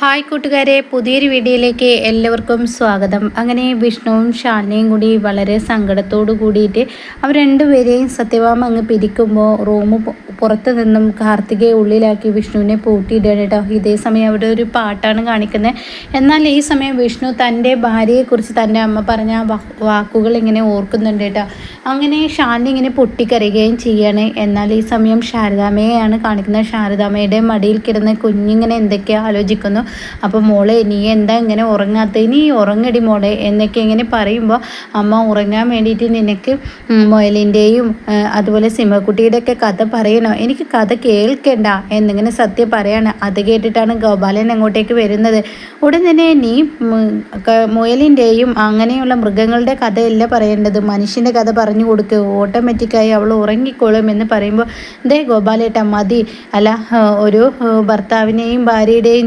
Hi കൂട്ടുകാരെ പുതിയൊരു വീഡിയോയിലേക്ക് എല്ലാവർക്കും സ്വാഗതം. അങ്ങനെ വിഷ്ണുവും ഷാനയും കൂടി വളരെ സങ്കടത്തോടു കൂടിയിട്ട് അവർ രണ്ടുപേരെയും സത്യഭാമ അങ്ങ് പിരിക്കുമ്പോൾ റൂം പുറത്ത് നിന്നും കാർത്തികയെ ഉള്ളിലാക്കി വിഷ്ണുവിനെ പൂട്ടിയിടുകയാണ് കേട്ടോ. ഇതേ സമയം അവിടെ ഒരു പാട്ടാണ് കാണിക്കുന്നത് എന്നാൽ ഈ സമയം വിഷ്ണു തന്റെ ഭാര്യയെക്കുറിച്ച് തന്റെ അമ്മ പറഞ്ഞ വാക്കുകൾ ഇങ്ങനെ ഓർക്കുന്നുണ്ട് കേട്ടോ. അങ്ങനെ ഷാലിനി ഇങ്ങനെ പൊട്ടിക്കരയുകയും ചെയ്യാണ്. എന്നാൽ ഈ സമയം ശാരദാമയെയാണ് കാണിക്കുന്നത്. ശാരദാമയുടെ മടിയിൽ കിടന്ന് കുഞ്ഞിങ്ങനെ എന്തൊക്കെയോ ആലോചിക്കുന്നു. അപ്പോൾ മോളെ നീ എന്താ ഇങ്ങനെ ഉറങ്ങാത്ത നീ ഉറങ്ങടി മോളെ എന്നൊക്കെ ഇങ്ങനെ പറയുമ്പോൾ അമ്മ ഉറങ്ങാൻ വേണ്ടിയിട്ട് നിനക്ക് മൊയലിന്റെയും അതുപോലെ സിംഹക്കുട്ടിയുടെ ഒക്കെ കഥ പറയണോ? എനിക്ക് കഥ കേൾക്കണ്ട എന്നിങ്ങനെ സത്യം പറയാണ്. അത് കേട്ടിട്ടാണ് ഗോപാലൻ അങ്ങോട്ടേക്ക് വരുന്നത്. ഉടൻ തന്നെ നീ മുയലിന്റെയും അങ്ങനെയുള്ള മൃഗങ്ങളുടെ കഥയല്ല പറയേണ്ടത്? മനുഷ്യന്റെ കഥ പറഞ്ഞു കൊടുക്കുക ഓട്ടോമാറ്റിക്കായി അവൾ ഉറങ്ങിക്കോളും എന്ന് പറയുമ്പോൾ ദേ ഗോപാലേട്ട മതി. അല്ല ഒരു ഭർത്താവിനെയും ഭാര്യയുടെയും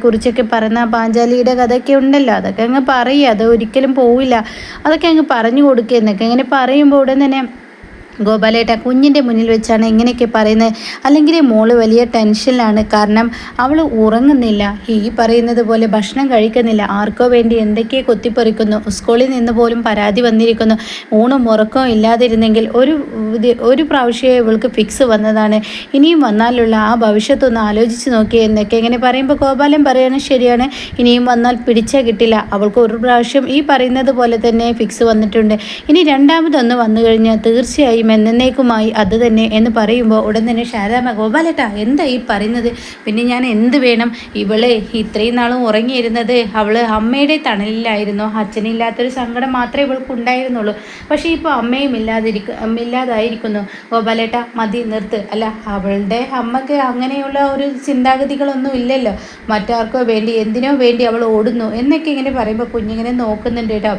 ജീവിതത്തെക്കുറിച്ചൊക്കെ പറയുന്ന പാഞ്ചാലിയുടെ കഥയൊക്കെ ഉണ്ടല്ലോ. അതൊക്കെ അങ്ങ് പറയുക അത് ഒരിക്കലും പോവില്ല. അതൊക്കെ അങ്ങ് പറഞ്ഞു കൊടുക്കുക എന്നൊക്കെ ഇങ്ങനെ പറയുമ്പോൾ ഉടൻ തന്നെ ഗോപാലേട്ട കുഞ്ഞിന്റെ മുന്നിൽ വെച്ചാണ് ഇങ്ങനെയൊക്കെ പറയുന്നത്. അല്ലെങ്കിൽ മോൾ വലിയ ടെൻഷനിലാണ്. കാരണം അവൾ ഉറങ്ങുന്നില്ല. ഈ പറയുന്നത് പോലെ ഭക്ഷണം കഴിക്കുന്നില്ല. ആർക്കോ വേണ്ടി എന്തൊക്കെ കൊത്തിപ്പറിക്കുന്നു. സ്കൂളിൽ നിന്ന് പോലും പരാതി വന്നിരിക്കുന്നു. ഊണും ഉറക്കവും ഇല്ലാതിരുന്നെങ്കിൽ ഒരു ഒരു പ്രാവശ്യം ഇവൾക്ക് ഫിക്സ് വന്നതാണ്. ഇനിയും വന്നാലുള്ള ആ ഭവിഷ്യത്തൊന്ന് ആലോചിച്ച് നോക്കിയേ എന്നൊക്കെ ഇങ്ങനെ പറയുമ്പോൾ ഗോപാലൻ പറയാണ് ശരിയാണ്. ഇനിയും വന്നാൽ പിടിച്ചാൽ കിട്ടില്ല. അവൾക്ക് ഒരു പ്രാവശ്യം ഈ പറയുന്നത് പോലെ തന്നെ ഫിക്സ് വന്നിട്ടുണ്ട്. ഇനി രണ്ടാമതൊന്ന് വന്നു കഴിഞ്ഞാൽ തീർച്ചയായും എന്നേക്കുമായി അത് തന്നെ എന്ന് പറയുമ്പോൾ ഉടൻ തന്നെ ശാരദാമ്മ ഗോപാലേട്ടാ എന്താ ഈ പറയുന്നത്? പിന്നെ ഞാൻ എന്ത് വേണം? ഇവൾ ഇത്രയും നാളും ഉറങ്ങിയിരുന്നത് അവൾ അമ്മയുടെ തണലിലായിരുന്നു. അച്ഛനില്ലാത്തൊരു സങ്കടം മാത്രമേ ഇവൾക്ക് ഉണ്ടായിരുന്നുള്ളൂ. പക്ഷേ ഇപ്പോൾ അമ്മയും ഇല്ലാതിരിക്കും ഇല്ലാതായിരിക്കുന്നു. ഗോപാലേട്ട മതി നിർത്ത്. അല്ല അവളുടെ അമ്മയ്ക്ക് അങ്ങനെയുള്ള ഒരു ചിന്താഗതികളൊന്നും ഇല്ലല്ലോ. മറ്റാർക്കോ വേണ്ടി എന്തിനോ വേണ്ടി അവൾ ഓടുന്നു. എന്നൊക്കെ ഇങ്ങനെ പറയുമ്പോൾ കുഞ്ഞിങ്ങനെ നോക്കുന്നുണ്ട് കേട്ടോ.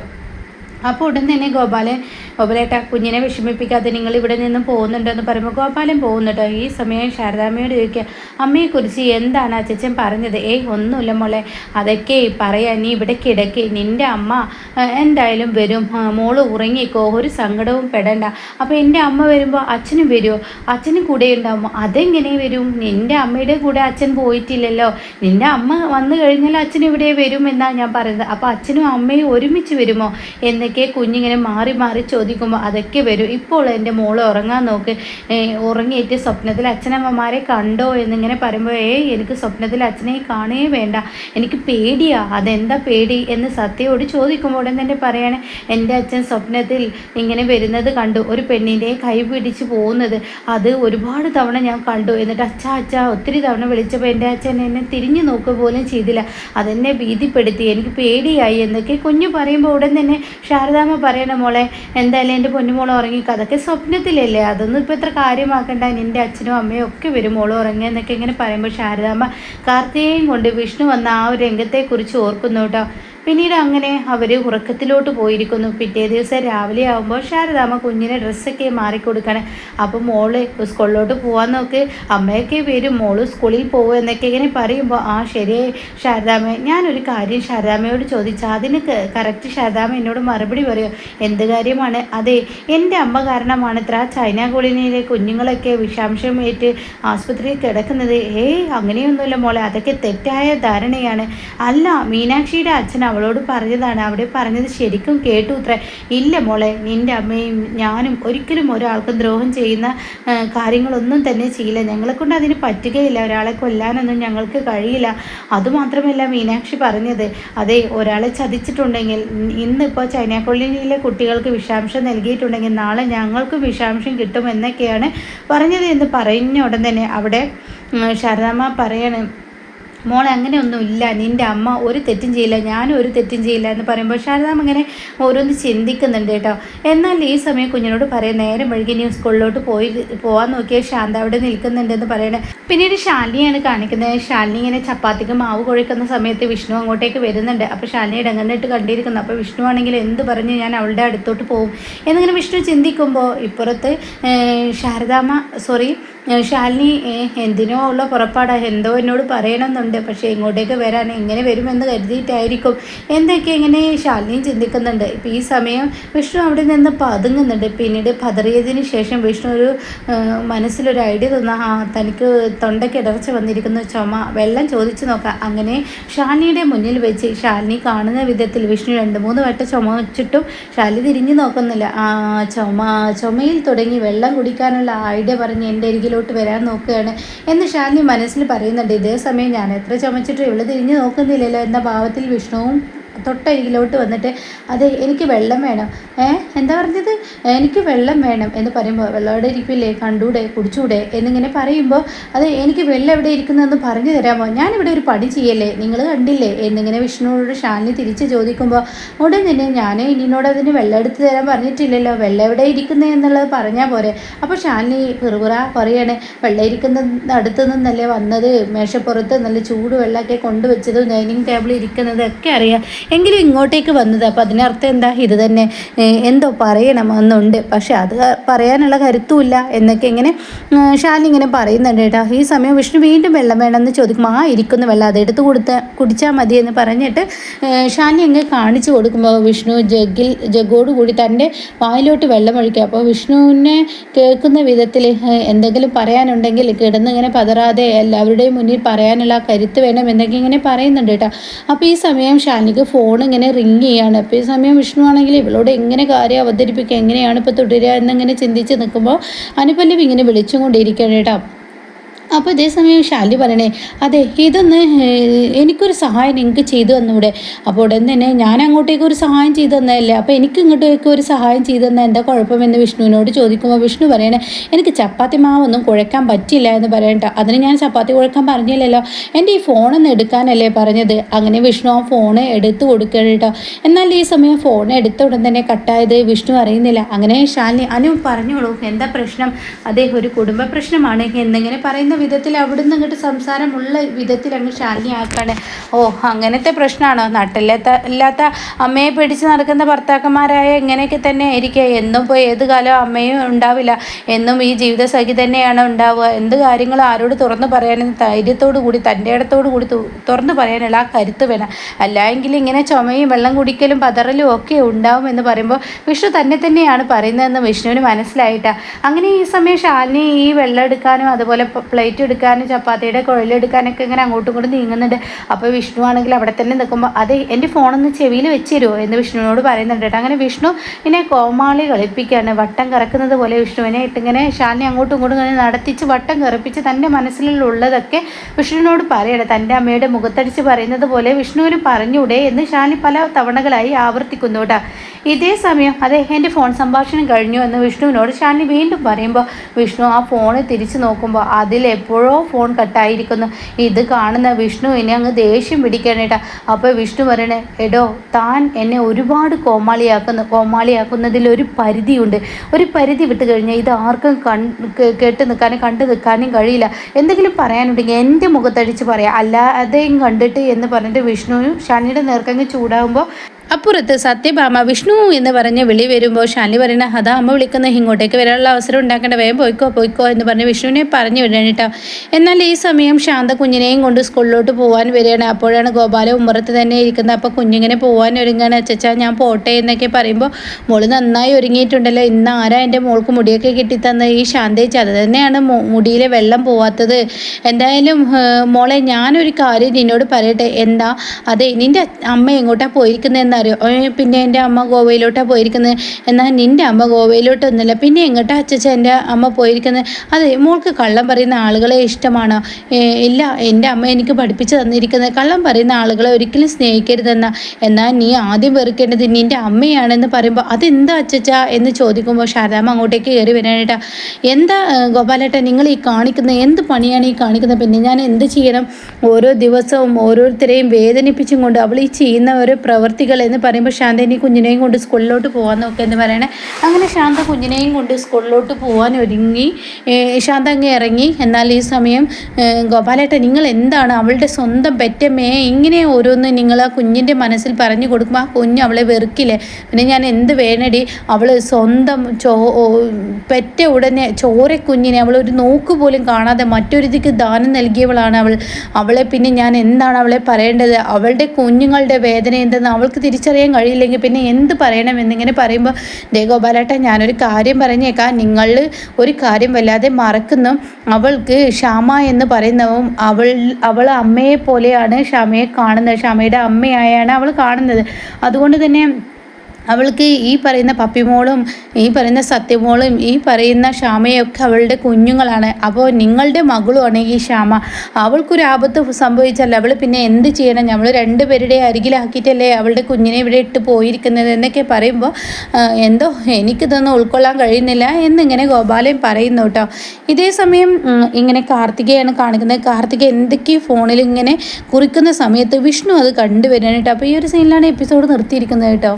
അപ്പോൾ ഉടൻ തന്നെ ഗോപാലൻ ഗോപാലേട്ട കുഞ്ഞിനെ വിഷമിപ്പിക്കാതെ നിങ്ങൾ ഇവിടെ നിന്ന് പോകുന്നുണ്ടെന്ന് പറയുമ്പോൾ ഗോപാലൻ പോകുന്നുണ്ടോ ഈ സമയം ശാരദാമ്മയോട് ചോദിക്കുക അമ്മയെക്കുറിച്ച് എന്താണ് അച്ഛൻ പറഞ്ഞത്? ഏയ് ഒന്നുമില്ല മോളെ. അതൊക്കെ പറയാൻ നീ ഇവിടെ കിടക്കേ. നിന്റെ അമ്മ എന്തായാലും വരും. മോൾ ഉറങ്ങിക്കോ ഒരു സങ്കടവും പെടണ്ട. അപ്പോൾ എന്റെ അമ്മ വരുമ്പോൾ അച്ഛനും വരുമോ അച്ഛനും കൂടെ ഉണ്ടാവുമോ അതെങ്ങനെ വരും? നിന്റെ അമ്മയുടെ കൂടെ അച്ഛൻ പോയിട്ടില്ലല്ലോ. നിന്റെ അമ്മ വന്നു കഴിഞ്ഞാൽ അച്ഛൻ ഇവിടെ വരും എന്നാണ് ഞാൻ പറയുന്നത്. അപ്പോൾ അച്ഛനും അമ്മയും ഒരുമിച്ച് വരുമോ? എന്നൊക്കെ കുഞ്ഞിങ്ങനെ മാറി മാറി ചോദിക്കുമ്പോൾ അതൊക്കെ വരും. ഇപ്പോൾ എന്റെ മോൾ ഉറങ്ങാൻ നോക്ക്. ഉറങ്ങിയിട്ട് സ്വപ്നത്തിൽ അച്ഛനമ്മമാരെ കണ്ടോ എന്നിങ്ങനെ പറയുമ്പോൾ ഏ എനിക്ക് സ്വപ്നത്തിൽ അച്ഛനെ കാണേ വേണ്ട. എനിക്ക് പേടിയാ. അതെന്താ പേടി? എന്ന് സത്യയോട് ചോദിക്കുമ്പോൾ ഉടൻ തന്നെ പറയാണ് എന്റെ അച്ഛൻ സ്വപ്നത്തിൽ ഇങ്ങനെ വരുന്നത് കണ്ടു. ഒരു പെണ്ണിന്റെ കൈ പിടിച്ച് പോകുന്നത്. അത് ഒരുപാട് തവണ ഞാൻ കണ്ടു. എന്നിട്ട് അച്ഛ അച്ഛ ഒത്തിരി തവണ വിളിച്ചപ്പോൾ എന്റെ അച്ഛൻ എന്നെ തിരിഞ്ഞു നോക്കുക പോലും ചെയ്തില്ല. അതെന്നെ ഭീതിപ്പെടുത്തി. എനിക്ക് പേടിയായി. എന്നൊക്കെ കുഞ്ഞു പറയുമ്പോൾ ഉടൻ തന്നെ ശാരദാമ്മ പറയണ മോളെ എന്തായാലും എന്റെ പൊന്നുമോളെ ഉറങ്ങി അതൊക്കെ സ്വപ്നത്തിലല്ലേ. അതൊന്നും ഇപ്പോൾ ഇത്ര കാര്യമാക്കണ്ട. നിന്റെ അച്ഛനും അമ്മയും ഒക്കെ വരും. മോളും ഉറങ്ങി എന്നൊക്കെ ഇങ്ങനെ പറയുമ്പോൾ ശാരദാമ്മ കാർത്തികയും കൊണ്ട് വിഷ്ണു വന്ന ആ ഒരു രംഗത്തെക്കുറിച്ച് ഓർക്കുന്നു കേട്ടോ. പിന്നീട് അങ്ങനെ അവർ ഉറക്കത്തിലോട്ട് പോയിരിക്കുന്നു. പിറ്റേ ദിവസം രാവിലെ ആകുമ്പോൾ ശാരദാമ്മ കുഞ്ഞിനെ ഡ്രസ്സൊക്കെ മാറിക്കൊടുക്കണം. അപ്പോൾ മോൾ സ്കൂളിലോട്ട് പോകാൻ നോക്ക്. അമ്മയൊക്കെ വരും. മോൾ സ്കൂളിൽ പോകും എന്നൊക്കെ ഇങ്ങനെ പറയുമ്പോൾ ആ ശരി ശാരദാമ്മ ഞാനൊരു കാര്യം ശാരദാമ്മയോട് ചോദിച്ചു അതിന് കറക്റ്റ് ശാരദാമ്മ എന്നോട് മറുപടി പറയും? എന്ത് കാര്യമാണ്? അതെ എന്റെ അമ്മ കാരണമാണ് ഇത്ര ചൈന കോളനിയിലെ കുഞ്ഞുങ്ങളൊക്കെ വിഷാംശം ഏറ്റ് ആസ്പത്രിയിൽ കിടക്കുന്നത്. ഏയ് അങ്ങനെയൊന്നുമില്ല മോളെ. അതൊക്കെ തെറ്റായ ധാരണയാണ്. അല്ല മീനാക്ഷിയുടെ അച്ഛൻ അവളോട് പറഞ്ഞതാണ്. അവിടെ പറഞ്ഞത് ശരിക്കും കേട്ടു ഇത്ര ഇല്ല മോളെ നിന്റെ അമ്മയും ഞാനും ഒരിക്കലും ഒരാൾക്കും ദ്രോഹം ചെയ്യുന്ന കാര്യങ്ങളൊന്നും തന്നെ ചെയ്യില്ല. ഞങ്ങളെക്കൊണ്ട് അതിന് പറ്റുകയില്ല. ഒരാളെ കൊല്ലാനൊന്നും ഞങ്ങൾക്ക് കഴിയില്ല. അതുമാത്രമല്ല മീനാക്ഷി പറഞ്ഞത്. അതെ ഒരാളെ ചതിച്ചിട്ടുണ്ടെങ്കിൽ ഇന്നിപ്പോൾ ചൈന കുട്ടികൾക്ക് വിഷാംശം നൽകിയിട്ടുണ്ടെങ്കിൽ നാളെ ഞങ്ങൾക്ക് വിഷാംശം കിട്ടും എന്നൊക്കെയാണ് പറഞ്ഞത് എന്ന് പറഞ്ഞ ഉടൻ തന്നെ അവിടെ ശാരദാമ്മ പറയണം. മോളെ അങ്ങനെയൊന്നുമില്ല നിന്റെ അമ്മ ഒരു തെറ്റും ചെയ്യില്ല. ഞാനും ഒരു തെറ്റും ചെയ്യില്ല എന്ന് പറയുമ്പോൾ ശാരദാം ഇങ്ങനെ ഓരോന്ന് ചിന്തിക്കുന്നുണ്ട് കേട്ടോ. എന്നാൽ ഈ സമയം കുഞ്ഞിനോട് പറയാം നേരം വഴുകി നീ സ്കൂളിലോട്ട് പോയി പോകാൻ നോക്കിയാൽ ശാന്ത അവിടെ നിൽക്കുന്നുണ്ടെന്ന് പറയണേ. പിന്നീട് ശാലിനിയാണ് കാണിക്കുന്നത്. ശാലിനി ഇങ്ങനെ ചപ്പാത്തിക്ക് മാവ് കുഴക്കുന്ന സമയത്ത് വിഷ്ണു അങ്ങോട്ടേക്ക് വരുന്നുണ്ട്. അപ്പോൾ ശാലിനി ഇടങ്ങന്നിട്ട് കണ്ടിരിക്കുന്നു. അപ്പോൾ വിഷ്ണു ആണെങ്കിൽ എന്ത് പറഞ്ഞ് ഞാൻ അവളുടെ അടുത്തോട്ട് പോകും എന്നിങ്ങനെ വിഷ്ണു ചിന്തിക്കുമ്പോൾ ഇപ്പുറത്ത് ശാരദാമ്മ സോറി ശാലിനി എന്തിനോ ഉള്ള പുറപ്പാടാ. എന്തോ എന്നോട് പറയണമെന്നുണ്ട്. പക്ഷേ ഇങ്ങോട്ടേക്ക് വരാൻ എങ്ങനെ വരുമെന്ന് കരുതിയിട്ടായിരിക്കും. എന്തൊക്കെ ഇങ്ങനെ ശാലിനിയും ചിന്തിക്കുന്നുണ്ട്. ഇപ്പം ഈ സമയം വിഷ്ണു അവിടെ നിന്ന് പതുങ്ങുന്നുണ്ട്. പിന്നീട് പതറിയതിന് ശേഷം വിഷ്ണു ഒരു മനസ്സിലൊരു ഐഡിയ തന്ന ആ തനിക്ക് തൊണ്ടയ്ക്ക് ഇടർച്ച വന്നിരിക്കുന്ന. ചുമ വെള്ളം ചോദിച്ചു നോക്കാം. അങ്ങനെ ഷാലിനിയുടെ മുന്നിൽ വെച്ച് ശാലിനി കാണുന്ന വിധത്തിൽ വിഷ്ണു രണ്ട് മൂന്ന് വട്ടം ചുമ വെച്ചിട്ടും ശാലി തിരിഞ്ഞു നോക്കുന്നില്ല. ആ ചുമ ചുമയിൽ തുടങ്ങി വെള്ളം കുടിക്കാനുള്ള ഐഡിയ പറഞ്ഞ് എന്റെ അരികിലോട്ട് വരാൻ നോക്കുകയാണ്. എന്ന് ശാലിനി മനസ്സിൽ പറയുന്നുണ്ട് ഇതേ സമയം ഞാൻ എത്ര ചുമച്ചിട്ടും ഇവൾ തിരിഞ്ഞു നോക്കുന്നില്ലല്ലോ. എന്ന ഭാവത്തിൽ വിഷ്ണുവും തൊട്ടരികിലോട്ട് വന്നിട്ട് അത് എനിക്ക് വെള്ളം വേണം. ഏ? എന്താ പറഞ്ഞത്? എനിക്ക് വെള്ളം വേണം എന്ന് പറയുമ്പോൾ വെള്ളം എവിടെ ഇരിക്കില്ലേ കണ്ടൂടെ കുടിച്ചൂടെ എന്നിങ്ങനെ പറയുമ്പോൾ അത് എനിക്ക് വെള്ളം എവിടെ ഇരിക്കുന്നതെന്ന് പറഞ്ഞു തരാമോ? ഞാനിവിടെ ഒരു പണി ചെയ്യല്ലേ നിങ്ങൾ കണ്ടില്ലേ? എന്നിങ്ങനെ വിഷ്ണുവോട് ഷാലിനി തിരിച്ച് ചോദിക്കുമ്പോൾ ഉടൻ തന്നെ ഞാൻ ഇനിയോട് അതിന് വെള്ളം എടുത്ത് തരാൻ പറഞ്ഞിട്ടില്ലല്ലോ വെള്ളം എവിടെ ഇരിക്കുന്നത് എന്നുള്ളത് പറഞ്ഞാൽ പോരെ. അപ്പോൾ ഷാലിനി പിറുപിറ പറയാണ് വെള്ളം ഇരിക്കുന്ന അടുത്ത് നിന്നല്ലേ വന്നത്? മേശപ്പുറത്ത് നല്ല ചൂട് വെള്ളമൊക്കെ കൊണ്ടുവച്ചതും ഡൈനിങ് ടേബിളിൽ ഇരിക്കുന്നത് ഒക്കെ അറിയാം. എങ്കിലും ഇങ്ങോട്ടേക്ക് വന്നത്. അപ്പോൾ അതിനർത്ഥം എന്താ? ഇത് തന്നെ എന്തോ പറയണമെന്നുണ്ട്. പക്ഷെ അത് പറയാനുള്ള കരുത്തുമില്ല എന്നൊക്കെ ഇങ്ങനെ ഷാലി ഇങ്ങനെ പറയുന്നുണ്ട് കേട്ടോ. ഈ സമയം വിഷ്ണു വീണ്ടും വെള്ളം വേണമെന്ന് ചോദിക്കുമ്പോൾ ആ ഇരിക്കുന്ന. വെള്ളം അത് എടുത്ത് കൊടുത്ത കുടിച്ചാൽ മതി എന്ന് പറഞ്ഞിട്ട് ഷാലി അങ്ങ് കാണിച്ചു കൊടുക്കുമ്പോൾ വിഷ്ണു ജഗിൽ ജഗ്ഗോട് കൂടി തന്റെ വായിലോട്ട് വെള്ളം ഒഴിക്കുക. അപ്പോൾ വിഷ്ണുവിനെ കേൾക്കുന്ന വിധത്തിൽ എന്തെങ്കിലും പറയാനുണ്ടെങ്കിൽ കിടന്ന് ഇങ്ങനെ പതറാതെ എല്ലാവരുടെയും മുന്നിൽ പറയാനുള്ള കരുത്ത് വേണം എന്നൊക്കെ ഇങ്ങനെ പറയുന്നുണ്ട് കേട്ടോ. അപ്പോൾ ഈ സമയം ഷാനിക്ക് ഫോൺ ഇങ്ങനെ റിങ് ചെയ്യാണ്. അപ്പോൾ ഈ സമയം വിഷ്ണു ആണെങ്കിൽ ഇവളോട് എങ്ങനെ കാര്യം അവതരിപ്പിക്കുക എങ്ങനെയാണ് ഇപ്പോൾ തുടരുക എന്നിങ്ങനെ ചിന്തിച്ച് നിൽക്കുമ്പോൾ അനുപല്ലവി ഇങ്ങനെ വിളിച്ചും കൊണ്ടിരിക്കുകയാണ് കേട്ടോ. അപ്പോൾ ഇതേസമയം ശാലി പറയണേ അതെ ഇതൊന്ന് എനിക്കൊരു സഹായം നിങ്ങൾക്ക് ചെയ്തു തന്നൂടെ. അപ്പോൾ ഉടൻ തന്നെ ഞാൻ അങ്ങോട്ടേക്ക് ഒരു സഹായം ചെയ്തു തന്നതല്ലേ? അപ്പോൾ എനിക്ക് ഇങ്ങോട്ടേക്ക് ഒരു സഹായം ചെയ്തു തന്നാൽ എന്താ കുഴപ്പമെന്ന് വിഷ്ണുവിനോട് ചോദിക്കുമ്പോൾ വിഷ്ണു പറയണേ എനിക്ക് ചപ്പാത്തി മാവൊന്നും കുഴക്കാൻ പറ്റില്ല എന്ന് പറയണ്ട അതിന് ഞാൻ ചപ്പാത്തി കുഴക്കാൻ പറഞ്ഞില്ലല്ലോ. എന്റെ ഈ ഫോണൊന്ന് എടുക്കാനല്ലേ പറഞ്ഞത്? അങ്ങനെ വിഷ്ണു ആ ഫോണ് എടുത്തു കൊടുക്കണം കേട്ടോ എന്നാൽ ഈ സമയം ഫോൺ എടുത്ത ഉടൻ തന്നെ കട്ടായത് വിഷ്ണു അറിയുന്നില്ല. അങ്ങനെ ഷാലിനി അനു പറഞ്ഞോളൂ. എന്താ പ്രശ്നം? അതെ ഒരു കുടുംബ പ്രശ്നമാണ് എന്നിങ്ങനെ പറയുന്ന വിധത്തിൽ അവിടുന്ന് ഇങ്ങോട്ട് സംസാരമുള്ള വിധത്തിൽ അങ്ങ് ശാലിനി ആക്കാണ് ഓ അങ്ങനത്തെ പ്രശ്നമാണോ നട്ടില്ലാത്ത ഇല്ലാത്ത അമ്മയെ പിടിച്ച് നടക്കുന്ന ഭർത്താക്കന്മാരായ ഇങ്ങനെയൊക്കെ തന്നെ ആയിരിക്കുക എന്നും പോയി ഏത് കാലം അമ്മയും ഉണ്ടാവില്ല. എന്നും ഈ ജീവിത സഖി തന്നെയാണ് ഉണ്ടാവുക. എന്ത് കാര്യങ്ങളും ആരോട് തുറന്നു പറയാനും ധൈര്യത്തോടു കൂടി തന്റെ ഇടത്തോടു കൂടി തുറന്നു പറയാനുള്ള ആ കരുത്ത് വേണം. അല്ലായെങ്കിൽ ഇങ്ങനെ ചുമയും വെള്ളം കുടിക്കലും പതറലും ഒക്കെ ഉണ്ടാവും എന്ന് പറയുമ്പോൾ വിഷ്ണു തന്നെ തന്നെയാണ് പറയുന്നതെന്ന് വിഷ്ണുവിന് മനസ്സിലായിട്ടാണ് അങ്ങനെ ഈ സമയം ശാലിനി ഈ വെള്ളം എടുക്കാനും അതുപോലെ എടുക്കാനും ചപ്പാത്തിയുടെ കുഴലെടുക്കാനൊക്കെ ഇങ്ങനെ അങ്ങോട്ടും ഇങ്ങോട്ടും നീങ്ങുന്നുണ്ട്. അപ്പോൾ വിഷ്ണു ആണെങ്കിൽ അവിടെ തന്നെ നിൽക്കുമ്പോൾ അത് എന്റെ ഫോണൊന്ന് ചെവിയിൽ വെച്ച് തരുമോ എന്ന് വിഷ്ണുവിനോട് പറയുന്നുണ്ട് കേട്ടോ. അങ്ങനെ വിഷ്ണു ഇങ്ങനെ കോമാളി കളിപ്പിക്കുകയാണ് വട്ടം കറക്കുന്നത് പോലെ വിഷ്ണുവിനെ ഇട്ടിങ്ങനെ ശാലിനെ അങ്ങോട്ടും ഇങ്ങോട്ടും ഇങ്ങനെ നടത്തിച്ച് വട്ടം കറപ്പിച്ച് തന്റെ മനസ്സിലുള്ളതൊക്കെ വിഷ്ണുവിനോട് പറയണം. തന്റെ അമ്മയുടെ മുഖത്തടിച്ച് പറയുന്നത് പോലെ വിഷ്ണുവിന് പറഞ്ഞൂടെ എന്ന് ഷാനി പല തവണകളായി ആവർത്തിക്കുന്നു കേട്ടോ. ഇതേ സമയം അതെ എന്റെ ഫോൺ സംഭാഷണം കഴിഞ്ഞു എന്ന് വിഷ്ണുവിനോട് ഷാനി വീണ്ടും പറയുമ്പോൾ വിഷ്ണു ആ ഫോണ് തിരിച്ചു നോക്കുമ്പോൾ അതിൽ എപ്പോഴോ ഫോൺ കട്ടായിരിക്കുന്നു ഇത് കാണുന്ന വിഷ്ണു എന്നെ അങ്ങ് ദേഷ്യം പിടിക്കണേട്ടാ. അപ്പോൾ വിഷ്ണു പറയണേ എടോ താൻ എന്നെ ഒരുപാട് കോമാളിയാക്കുന്നു കോമാളിയാക്കുന്നതിൽ ഒരു പരിധിയുണ്ട്. ഒരു പരിധി വിട്ട് കഴിഞ്ഞാൽ ഇത് ആർക്കും കൺ കേട്ട് നിൽക്കാനും കണ്ടു നിൽക്കാനും കഴിയില്ല. എന്തെങ്കിലും പറയാനുണ്ടെങ്കിൽ എന്റെ മുഖത്തടിച്ച് പറയാം. അല്ലാതെയും കണ്ടിട്ട് എന്ന് പറഞ്ഞിട്ട് വിഷ്ണുവും ശനിയുടെ നേർക്കങ്ങ് ചൂടാകുമ്പോൾ അപ്പുറത്ത് സത്യഭാമ വിഷ്ണു എന്ന് പറഞ്ഞ് വിളി വരുമ്പോൾ ഷാലി പറയുന്ന അതാ അമ്മ വിളിക്കുന്ന ഇങ്ങോട്ടേക്ക് വരാനുള്ള അവസരം ഉണ്ടാക്കേണ്ട വേഗം പോയിക്കോ പോയിക്കോ എന്ന് പറഞ്ഞ് വിഷ്ണുവിനെ പറഞ്ഞു വിടണം കേട്ടോ. എന്നാൽ ഈ സമയം ശാന്ത കുഞ്ഞിനെയും കൊണ്ട് സ്കൂളിലോട്ട് പോകാൻ വരികയാണ്. അപ്പോഴാണ് ഗോപാല ഉമ്മറത്ത് തന്നെ ഇരിക്കുന്നത്. അപ്പോൾ കുഞ്ഞിങ്ങനെ പോകാൻ ഒരുങ്ങാണ്. അച്ചാ ഞാൻ പോട്ടെ എന്നൊക്കെ പറയുമ്പോൾ മോൾ നന്നായി ഒരുങ്ങിയിട്ടുണ്ടല്ലോ. ഇന്ന് ആരാ എന്റെ മോൾക്ക് മുടിയൊക്കെ കിട്ടിത്തന്ന? ഈ ശാന്തേച്ചി അത് തന്നെയാണ് മുടിയിലെ വെള്ളം പോവാത്തത്. എന്തായാലും മോളെ ഞാനൊരു കാര്യം നിന്നോട് പറയട്ടെ. എന്താ? അതെ നിന്റെ അമ്മ എങ്ങോട്ടാണ് പോയിരിക്കുന്നതെന്നറിയോ ഏ, പിന്നെ എന്റെ അമ്മ ഗോവയിലോട്ടാണ് പോയിരിക്കുന്നത്. എന്നാൽ നിന്റെ അമ്മ ഗോവയിലോട്ടൊന്നുമില്ല. പിന്നെ എങ്ങോട്ടാ അച്ചച്ച എന്റെ അമ്മ പോയിരിക്കുന്നത്? അതെ മോൾക്ക് കള്ളം പറയുന്ന ആളുകളെ ഇഷ്ടമാണോ? ഇല്ല എന്റെ അമ്മ എനിക്ക് പഠിപ്പിച്ചു തന്നിരിക്കുന്നത് കള്ളം പറയുന്ന ആളുകളെ ഒരിക്കലും സ്നേഹിക്കരുതെന്ന. എന്നാൽ നീ ആദ്യം വെറുക്കേണ്ടത് നിന്റെ അമ്മയാണെന്ന് പറയുമ്പോൾ അതെന്താ അച്ചച്ച എന്ന് ചോദിക്കുമ്പോൾ ശാരദാമ്മ അങ്ങോട്ടേക്ക് കയറി വരാനായിട്ടാ എന്താ ഗോപാലേട്ട നിങ്ങൾ ഈ കാണിക്കുന്നത്? എന്ത് പണിയാണ് ഈ കാണിക്കുന്നത്? പിന്നെ ഞാൻ എന്ത് ചെയ്യണം? ഓരോ ദിവസവും ഓരോരുത്തരെയും വേദനിപ്പിച്ചും കൊണ്ട് അവൾ ഈ ചെയ്യുന്ന ഓരോ പ്രവർത്തികൾ എന്ന് പറയുമ്പോൾ ശാന്ത ഇനി കുഞ്ഞിനെയും കൊണ്ട് സ്കൂളിലോട്ട് പോകാൻ നോക്കുക എന്ന് പറയണേ. അങ്ങനെ ശാന്ത കുഞ്ഞിനെയും കൊണ്ട് സ്കൂളിലോട്ട് പോകാൻ ഒരുങ്ങി. ശാന്ത അങ്ങ് ഇറങ്ങി. എന്നാൽ ഈ സമയം ഗോപാലേട്ട നിങ്ങൾ എന്താണ് അവളുടെ സ്വന്തം പെറ്റമ്മയെ ഇങ്ങനെ ഓരോന്ന് നിങ്ങൾ ആ കുഞ്ഞിന്റെ മനസ്സിൽ പറഞ്ഞു കൊടുക്കുമ്പോൾ ആ കുഞ്ഞ് അവളെ വെറുക്കില്ലേ? പിന്നെ ഞാൻ എന്ത് വേണടി? അവൾ സ്വന്തം ചോ പെറ്റ ഉടനെ ചോരക്കുഞ്ഞിനെ അവൾ ഒരു നോക്ക് പോലും കാണാതെ മറ്റൊരുതിക്ക് ദാനം നൽകിയവളാണ് അവൾ. അവളെ പിന്നെ ഞാൻ എന്താണ് അവളെ പറയേണ്ടത്? അവളുടെ കുഞ്ഞുങ്ങളുടെ വേദന എന്തെന്ന് അവൾക്ക് തിരിച്ചറിയാൻ കഴിയില്ലെങ്കിൽ പിന്നെ എന്ത് പറയണം എന്നിങ്ങനെ പറയുമ്പോൾ ദേ ഗോപാലേട്ട ഞാനൊരു കാര്യം പറഞ്ഞേക്കാം. നിങ്ങൾ ഒരു കാര്യം വല്ലാതെ മറക്കുന്നു. അവൾക്ക് ക്ഷാമ എന്ന് പറയുന്നവും അവൾ അവൾ അമ്മയെ പോലെയാണ് ക്ഷമയെ കാണുന്നത്. ക്ഷമയുടെ അമ്മയായാണ് അവൾ കാണുന്നത്. അതുകൊണ്ട് തന്നെ അവൾക്ക് ഈ പറയുന്ന പപ്പിമോളും ഈ പറയുന്ന സത്യമോളും ഈ പറയുന്ന ക്ഷാമയൊക്കെ അവളുടെ കുഞ്ഞുങ്ങളാണ്. അപ്പോൾ നിങ്ങളുടെ മകളുമാണ് ഈ ക്ഷാമ അവൾക്കൊരു ആപത്ത് സംഭവിച്ചാൽ അവൾ പിന്നെ എന്ത് ചെയ്യണം? നമ്മൾ രണ്ടുപേരുടെ അരികിലാക്കിയിട്ടല്ലേ അവളുടെ കുഞ്ഞിനെ ഇവിടെ ഇട്ട് പോയിരിക്കുന്നത് എന്നൊക്കെ പറയുമ്പോൾ എന്തോ എനിക്കിതൊന്നും ഉൾക്കൊള്ളാൻ കഴിയുന്നില്ല എന്നിങ്ങനെ ഗോപാലൻ പറയുന്നു കേട്ടോ. ഇതേ സമയം ഇങ്ങനെ കാർത്തികയാണ് കാണിക്കുന്നത്. കാർത്തിക എന്തൊക്കെ ഫോണിൽ ഇങ്ങനെ കുറിക്കുന്ന സമയത്ത് വിഷ്ണു അത് കണ്ടുവരാനായിട്ട് അപ്പോൾ ഈ ഒരു സീനിലാണ് എപ്പിസോഡ് നിർത്തിയിരിക്കുന്നത് കേട്ടോ.